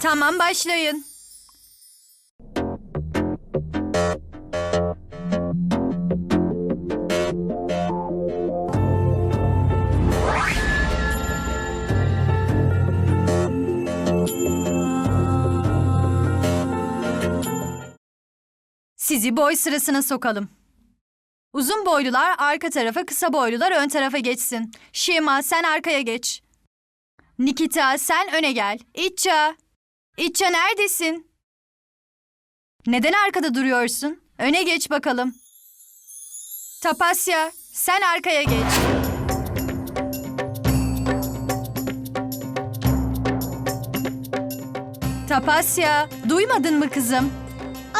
Tamam başlayın. Sizi boy sırasına sokalım. Uzun boylular arka tarafa, kısa boylular ön tarafa geçsin. Şima sen arkaya geç. Nikita sen öne gel. İtça. İtça neredesin? Neden arkada duruyorsun? Öne geç bakalım. Tapasya sen arkaya geç. Tapasya duymadın mı kızım?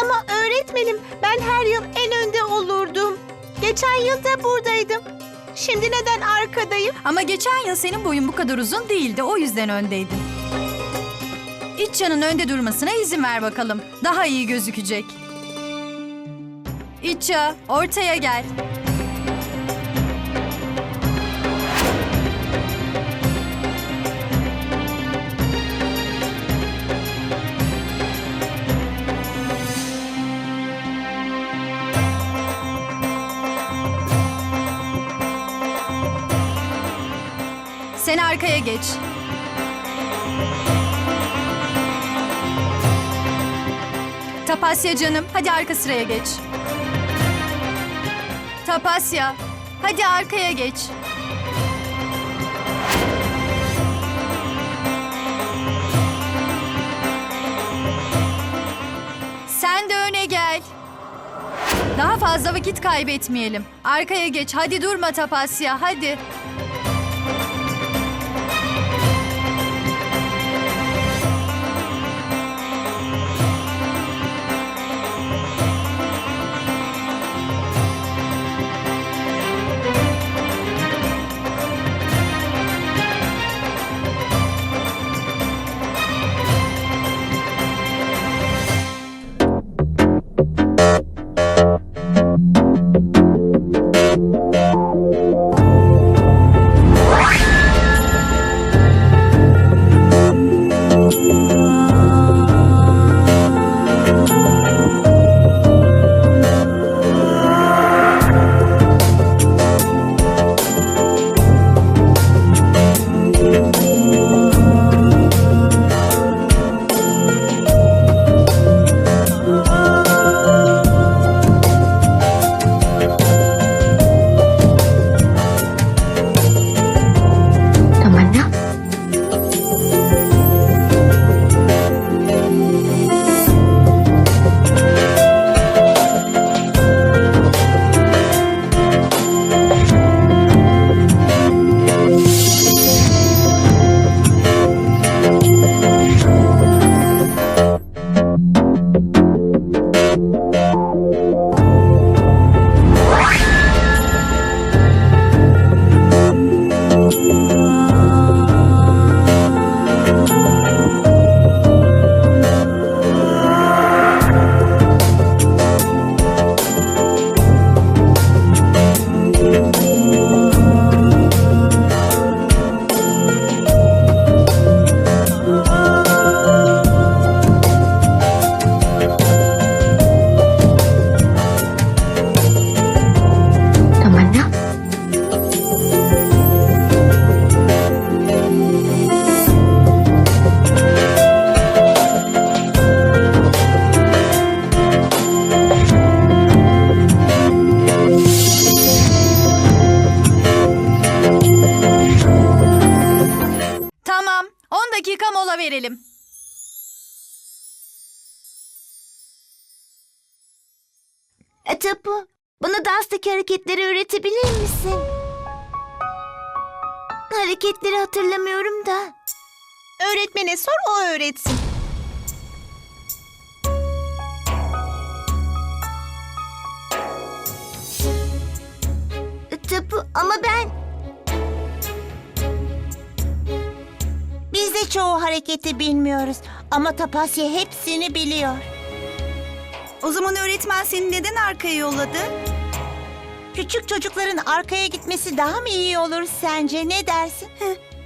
Ama öğretmenim ben her yıl en önde olurdum. Geçen yıl da buradaydım. Şimdi neden arkadayım? Ama geçen yıl senin boyun bu kadar uzun değildi. O yüzden öndeydin. İtça'nın önde durmasına izin ver bakalım. Daha iyi gözükecek. İtça, ortaya gel. Sen arkaya geç. Tapasya canım, hadi arka sıraya geç. Tapasya, hadi arkaya geç. Sen de öne gel. Daha fazla vakit kaybetmeyelim. Arkaya geç. Hadi durma Tapasya, hadi. Música verelim. E, Tapu, bana danstaki hareketleri öğretebilir misin? Hareketleri hatırlamıyorum da. Öğretmene sor, o öğretsin. Tapu, ama ben... çoğu hareketi bilmiyoruz. Ama Tapasya hepsini biliyor. O zaman öğretmen seni neden arkaya yolladı? Küçük çocukların arkaya gitmesi daha mı iyi olur sence? Ne dersin?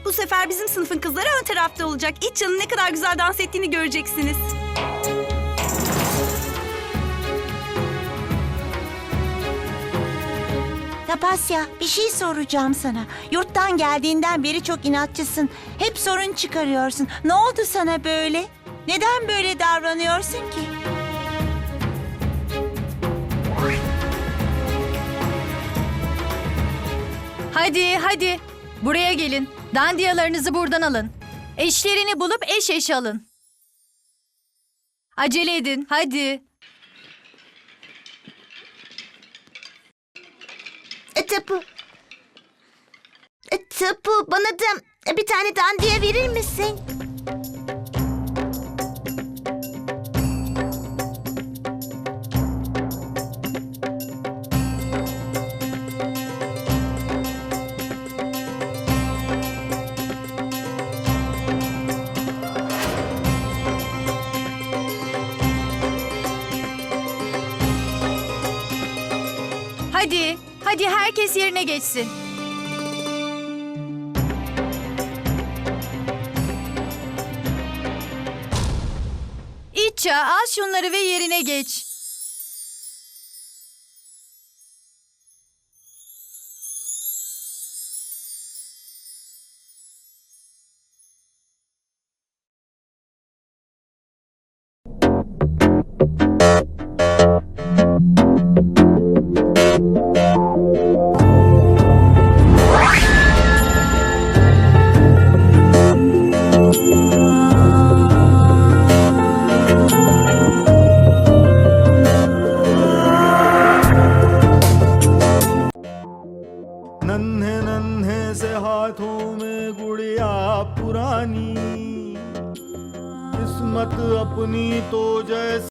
Bu sefer bizim sınıfın kızları ön tarafta olacak. İtça'nın ne kadar güzel dans ettiğini göreceksiniz. Tapasya bir şey soracağım sana. Yurttan geldiğinden beri çok inatçısın. Hep sorun çıkarıyorsun. Ne oldu sana böyle? Neden böyle davranıyorsun ki? Hadi hadi. Buraya gelin. Dandiyalarınızı buradan alın. Eşlerini bulup eş eş alın. Acele edin hadi. E, Tıpı. E, Tıpı bana da bir tane dandiye verir misin? Hadi. Hadi herkes yerine geçsin. İtça al şunları ve yerine geç.